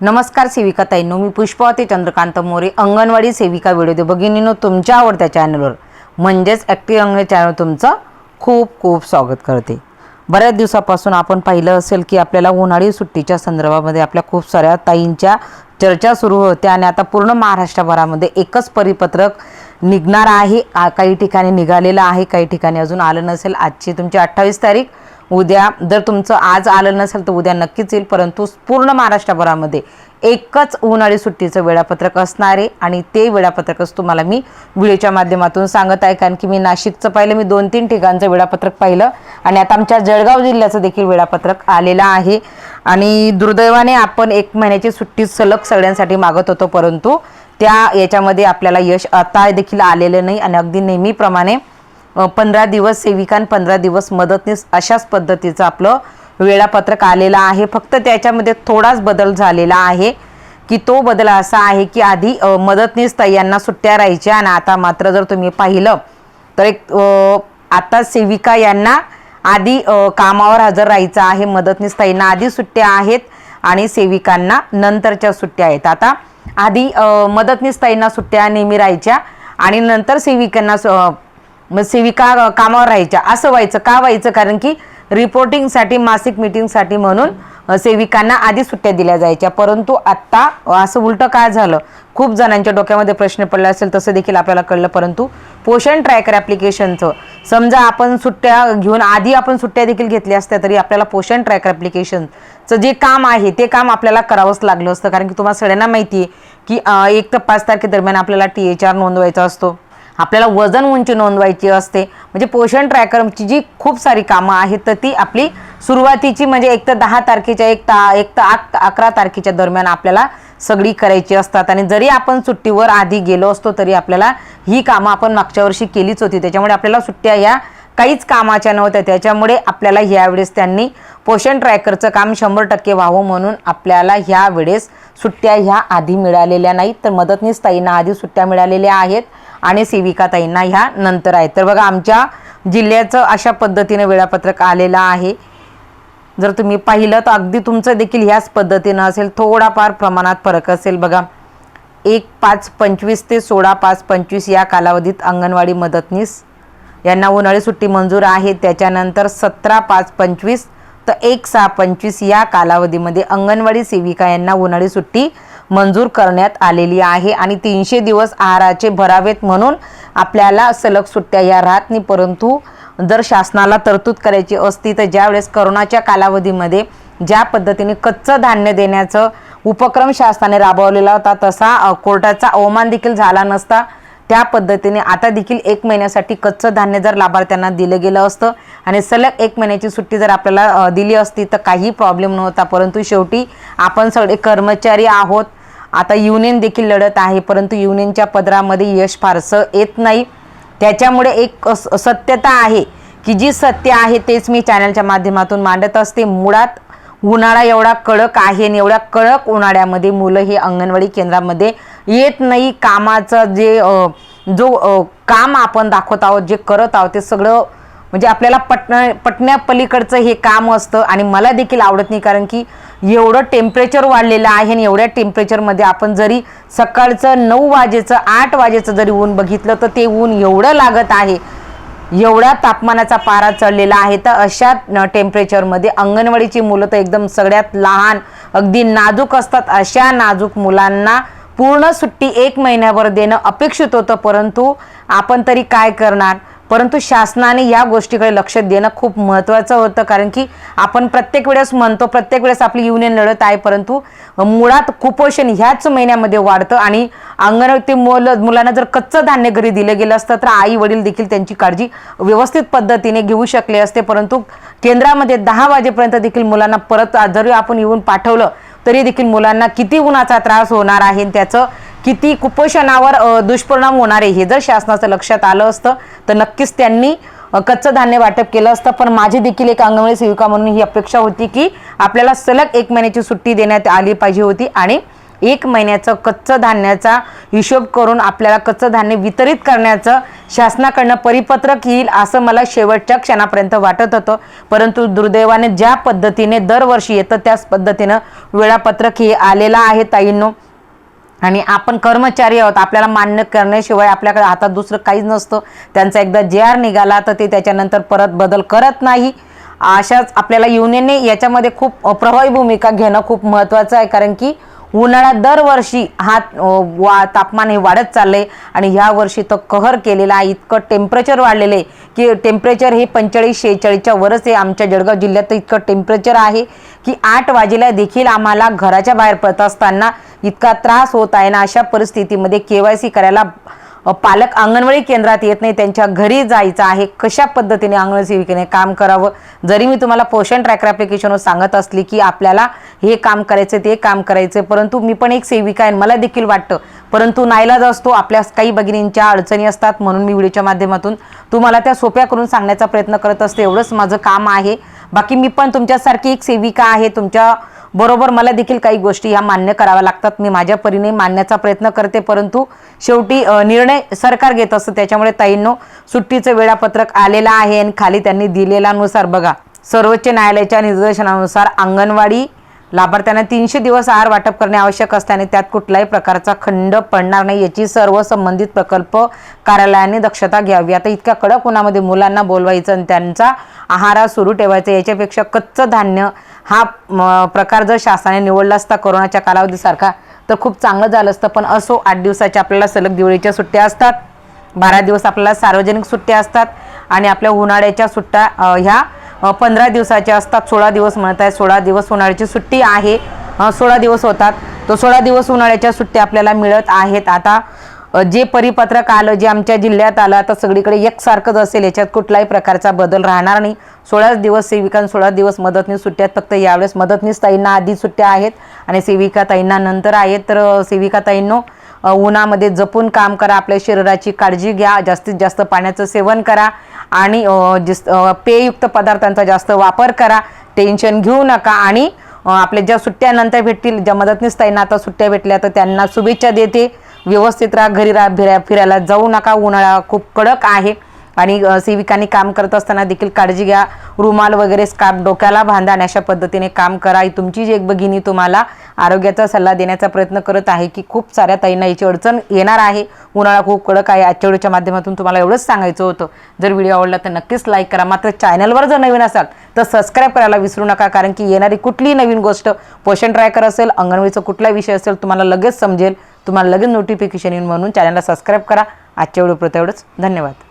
नमस्कार सेविका ताईंनो मी पुष्पावती चंद्रकांत मोरे अंगणवाडी सेविका व्हिडिओ भगिनीनो तुमच्या आवडत्या चॅनलवर म्हणजेच ॲक्टिव्ह अंगण चॅनल तुमचं खूप खूप स्वागत करते. बऱ्याच दिवसापासून आपण पाहिलं असेल की आपल्याला उन्हाळी सुट्टीच्या संदर्भामध्ये आपल्या खूप साऱ्या ताईंच्या चर्चा सुरू होत्या आणि आता पूर्ण महाराष्ट्रभरामध्ये एकच परिपत्रक निघणार आहे. काही ठिकाणी निघालेलं आहे काही ठिकाणी अजून आलं नसेल. आजची तुमची अठ्ठावीस तारीख उद्या जर तुमचं आज आलं नसेल तर उद्या नक्कीच येईल परंतु पूर्ण महाराष्ट्रभरामध्ये एकच उन्हाळी सुट्टीचं वेळापत्रक असणार आहे आणि ते वेळापत्रकच तुम्हाला मी व्हिडिओच्या माध्यमातून सांगत आहे कारण की मी नाशिकचं पाहिलं मी दोन तीन ठिकाणचं वेळापत्रक पाहिलं आणि आता आमच्या जळगाव जिल्ह्याचं देखील वेळापत्रक आलेलं आहे. आणि दुर्दैवाने आपण एक महिन्याची सुट्टी सलग सगळ्यांसाठी मागत होतो परंतु त्या याच्यामध्ये आपल्याला यश आता देखील आलेलं नाही आणि अगदी नेहमीप्रमाणे पंधरा दिवस सेविकान पंधरा दिवस मदतनीस अशाच पद्धतीचं आपलं वेळापत्रक आलेलं आहे. फक्त त्याच्यामध्ये थोडाच बदल झालेला आहे की तो बदल असा आहे की आधी मदतनीस ताईंना सुट्ट्या राहायच्या आणि आता मात्र जर तुम्ही पाहिलं तर एक आता सेविका यांना आधी कामावर हजर राहायचं आहे. मदतनीस ताईंना आधी सुट्ट्या आहेत आणि सेविकांना नंतरच्या सुट्ट्या आहेत. आता आधी मदतनीस ताईंना सुट्ट्या नेहमी राहायच्या आणि नंतर सेविकांना मग सेविका कामावर राहायच्या? असं व्हायचं. का व्हायचं? कारण की रिपोर्टिंगसाठी मासिक मिटिंगसाठी म्हणून सेविकांना आधी सुट्ट्या दिल्या जायच्या. परंतु आत्ता असं उलटं काय झालं? खूप जणांच्या डोक्यामध्ये प्रश्न पडला असेल तसं देखील आपल्याला कळलं. परंतु पोषण ट्रॅकर ॲप्लिकेशनचं समजा आपण सुट्ट्या घेऊन आधी आपण सुट्ट्या देखील घेतल्या असत्या तरी आपल्याला पोषण ट्रॅकर ॲप्लिकेशनचं जे काम आहे ते काम आपल्याला करावंच लागलं असतं. कारण की तुम्हाला सगळ्यांना माहिती आहे की एक ते पाच तारखेदरम्यान आपल्याला टी एच आर नोंदवायचा असतो. आपल्याला वजन उंची नोंदवायची असते. म्हणजे पोषण ट्रॅकरची जी खूप सारी कामं आहेत तर ती आपली सुरुवातीची म्हणजे एक तर दहा तारखेच्या एक ता एक तर आक अकरा तारखेच्या दरम्यान आपल्याला सगळी करायची असतात. आणि जरी आपण सुट्टीवर आधी गेलो असतो तरी आपल्याला ही कामं आपण मागच्या वर्षी केलीच होती. त्याच्यामुळे आपल्याला सुट्ट्या ह्या काहीच कामाच्या नव्हत्या. त्याच्यामुळे आपल्याला ह्यावेळेस त्यांनी पोषण ट्रॅकरचं काम शंभर टक्के व्हावं म्हणून आपल्याला ह्या वेळेस सुट्ट्या ह्या आधी मिळालेल्या नाहीत. तर मदतनीस ताईंना आधी सुट्ट्या मिळालेल्या आहेत. आणि सेविका ताईंना ह्या नंतर आहेत. तर बघा आमच्या जिल्ह्याचं अशा पद्धतीनं वेळापत्रक आलेलं आहे. जर तुम्ही पाहिलं तर अगदी तुमचं देखील ह्याच पद्धतीनं असेल. थोडाफार प्रमाणात फरक असेल बघा. एक पाच पंचवीस ते सोळा पाच पंचवीस या कालावधीत अंगणवाडी मदतनीस यांना उन्हाळी सुट्टी मंजूर आहे. त्याच्यानंतर सतरा पाच पंचवीस तर एक सहा पंचवीस या कालावधीमध्ये अंगणवाडी सेविका यांना उन्हाळी सुट्टी मंजूर करण्यात आलेली आहे आणि तीनशे दिवस आहाराचे भरावेत म्हणून आपल्याला सलग सुट्ट्या या राहत नाही. परंतु जर शासनाला तरतूद करायची असती तर ज्यावेळेस करोनाच्या कालावधीमध्ये ज्या पद्धतीने कच्चं धान्य देण्याचं उपक्रम शासनाने राबवलेला होता तसा कोर्टाचा अवमान देखील झाला नसता. त्या पद्धतीने आता देखील एक महिन्यासाठी कच्चं धान्य जर लाभार्थ्यांना दिलं गेलं असतं आणि सलग एक महिन्याची सुट्टी जर आपल्याला दिली असती तर काही प्रॉब्लेम नव्हता. परंतु शेवटी आपण सगळे कर्मचारी आहोत. आता युनियन देखील लढत आहे परंतु युनियनच्या पदरामध्ये यश फारसं येत नाही. त्याच्यामुळे एक सत्यता आहे की जी सत्य आहे तेच मी चॅनलच्या माध्यमातून मांडत असते. मुळात उन्हाळा एवढा कडक आहे आणि एवढ्या कडक उन्हाळ्यामध्ये मुलं हे अंगणवाडी केंद्रामध्ये येत नाही. कामाचं जे जो काम आपण दाखवत आहोत जे करत आहोत ते सगळं म्हणजे आपल्याला पटण्या पटण्यापलीकडचं हे काम असतं आणि मला देखील आवडत नाही. कारण की एवढं टेम्परेचर वाढलेलं आहे आणि एवढ्या टेम्परेचरमध्ये आपण जरी सकाळचं नऊ वाजेचं आठ वाजेचं जरी ऊन बघितलं तर ते ऊन एवढं लागत आहे. एवढ्या तापमानाचा पारा चढलेला आहे. तर अशा टेम्परेचरमध्ये अंगणवाडीची मुलं तर एकदम सगळ्यात लहान अगदी नाजूक असतात. अशा नाजूक मुलांना पूर्ण सुट्टी एक महिन्याभर देणं अपेक्षित होतं परंतु आपण तरी काय करणार? परंतु शासनाने या गोष्टीकडे लक्ष देणं खूप महत्त्वाचं होतं कारण की आपण प्रत्येक वेळेस म्हणतो प्रत्येक वेळेस आपली युनियन लढत आहे परंतु मुळात कुपोषण ह्याच महिन्यामध्ये वाढतं आणि अंगणवती मुल मुलांना जर कच्चं धान्य घरी दिलं गेलं असतं तर आई वडील देखील त्यांची काळजी व्यवस्थित पद्धतीने घेऊ शकले असते. परंतु केंद्रामध्ये दहा वाजेपर्यंत देखील मुलांना परत जरी आपण येऊन पाठवलं तरी देखील मुलांना किती उन्हाचा त्रास होणार आहे आणि त्याचं किती कुपोषणावर दुष्परिणाम होणार आहे हे जर शासनाचं लक्षात आलं असतं तर नक्कीच त्यांनी कच्चं धान्य वाटप केलं असतं. पण माझी देखील एक अंगणवाडी सेविका म्हणून ही अपेक्षा होती की आपल्याला सलग एक महिन्याची सुट्टी देण्यात आली पाहिजे होती आणि एक महिन्याचं कच्चं धान्याचा हिशोब करून आपल्याला कच्चं धान्य वितरित करण्याचं शासनाकडनं परिपत्रक येईल असं मला शेवटच्या क्षणापर्यंत वाटत होतं. परंतु दुर्दैवाने ज्या पद्धतीने दरवर्षी येतं त्याच पद्धतीनं वेळापत्रक हे आलेलं आहे ताईंनो. आणि आपण कर्मचारी आहोत आपल्याला मान्य करण्याशिवाय आपल्याकडे हातात दुसरं काहीच नसतं. त्यांचा एकदा जे आर निघाला तर ते त्याच्यानंतर परत बदल करत नाही. अशाच आपल्याला युनियनने याच्यामध्ये खूप प्रभावी भूमिका घेणं खूप महत्त्वाचं आहे. कारण की उन्हाळ्यात दरवर्षी हा वा तापमान हे वाढत चाललंय आणि ह्या वर्षी तर कहर केलेला आहे. इतकं टेम्परेचर वाढलेलं आहे की टेम्परेचर हे पंचेचाळीस शेहेचाळीसच्या वरच आहे. आमच्या जळगाव जिल्ह्यात इतकं टेम्परेचर आहे की आठ वाजेला देखील आम्हाला घराच्या बाहेर पडत असताना इतका त्रास होत आहे ना अशा परिस्थितीमध्ये के वाय सी करायला पालक अंगणवाडी केंद्रात येत नाही त्यांच्या घरी जायचं आहे. कशा पद्धतीने अंगणवाडी सेविकेने काम करावं? जरी मी तुम्हाला पोषण ट्रॅकर ॲप्लिकेशनवर सांगत असली की आपल्याला हे काम करायचं ते काम करायचं परंतु मी पण एक सेविका आहे मला देखील वाटतं परंतु नाईलाज असतो आपल्या काही भगिनींच्या अडचणी असतात म्हणून मी व्हिडिओच्या माध्यमातून तुम्हाला त्या सोप्या करून सांगण्याचा प्रयत्न करत असते. एवढंच माझं काम आहे. बाकी मी पण तुमच्यासारखी एक सेविका आहे तुमच्या बरोबर मला देखील काही गोष्टी ह्या मान्य कराव्या लागतात. मी माझ्या परीने मानण्याचा प्रयत्न करते परंतु शेवटी निर्णय सरकार घेत असतं. त्याच्यामुळे ताईंनो सुट्टीचं वेळापत्रक आलेलं आहे आणि खाली त्यांनी दिलेल्यानुसार बघा सर्वोच्च न्यायालयाच्या निर्देशनानुसार अंगणवाडी लाभार्थ्यांना तीनशे दिवस आहार वाटप करणे आवश्यक असल्याने त्यात कुठल्याही प्रकारचा खंड पडणार नाही. याची सर्व संबंधित प्रकल्प कार्यालयाने दक्षता घ्यावी. आता इतक्या कडक उन्हामध्ये मुलांना बोलवायचं आणि त्यांचा आहार सुरू ठेवायचा याच्यापेक्षा कच्चं धान्य हा प्रकार जर शासनाने निवडला असता कोरोनाच्या कालावधीसारखा तर खूप चांगलं झालं असतं. पण असो आठ दिवसाच्या आपल्याला सलग दिवाळीच्या सुट्ट्या असतात. बारा दिवस आपल्याला सार्वजनिक सुट्ट्या असतात. आणि आपल्या उन्हाळ्याच्या सुट्ट्या ह्या पंधरा दिवसाच्या असतात. सोळा दिवस म्हणत आहे सोळा दिवस उन्हाळ्याची सुट्टी आहे. सोळा दिवस होतात. तो सोळा दिवस उन्हाळ्याच्या सुट्ट्या आपल्याला मिळत आहेत. आता जे परिपत्रक आलं जे आमच्या जिल्ह्यात आलं आता सगळीकडे एकसारखंच असेल याच्यात कुठलाही प्रकारचा बदल राहणार नाही. सोळाच दिवस सेविका सोळा दिवस मदतनीस सुट्ट्यात फक्त यावेळेस मदतनीस ताईंना आधी सुट्ट्या आहेत आणि सेविका ताईंना नंतर आहेत. तर सेविका ताईंनो उन्हामध्ये जपून काम करा आपल्या शरीराची काळजी घ्या जास्तीत जास्त पाण्याचं सेवन करा आणि जिस पेयुक्त पेययुक्त पदार्थांचा जास्त वापर करा. टेन्शन घेऊ नका आणि आपल्या ज्या सुट्ट्यानंतर भेटतील ज्या मदतनीस ताईंना आता सुट्ट्या भेटल्या तर त्यांना शुभेच्छा देते. व्यवस्थित राहा घरी राहा फिरा फिरायला जाऊ नका. उन्हाळा खूप कडक आहे. आणि सेविकांनी काम करत असताना देखील काळजी घ्या. रुमाल वगैरे स्कार्फ डोक्याला बांधा आणि अशा पद्धतीने काम करा. तुमची जी एक भगिनी तुम्हाला आरोग्याचा सल्ला देण्याचा प्रयत्न करत आहे की खूप साऱ्या ताईंना याची अडचण येणार आहे. उन्हाळा खूप कडक आहे. आजच्या व्हिडिओच्या माध्यमातून तुम्हाला एवढंच सांगायचं होतं. जर व्हिडिओ आवडला तर नक्कीच लाईक करा. मात्र चॅनलवर जर नवीन असाल तर सबस्क्राईब करायला विसरू नका कारण की येणारी कुठलीही नवीन गोष्ट पोषण ट्रायकर असेल अंगणवाडीचा कुठला विषय असेल तुम्हाला लगेच समजेल. तुम्हाला लगेच नोटिफिकेशन येईल म्हणून चॅनलला सबस्क्राईब करा. आजच्या व्हिडिओ एवढंच. धन्यवाद.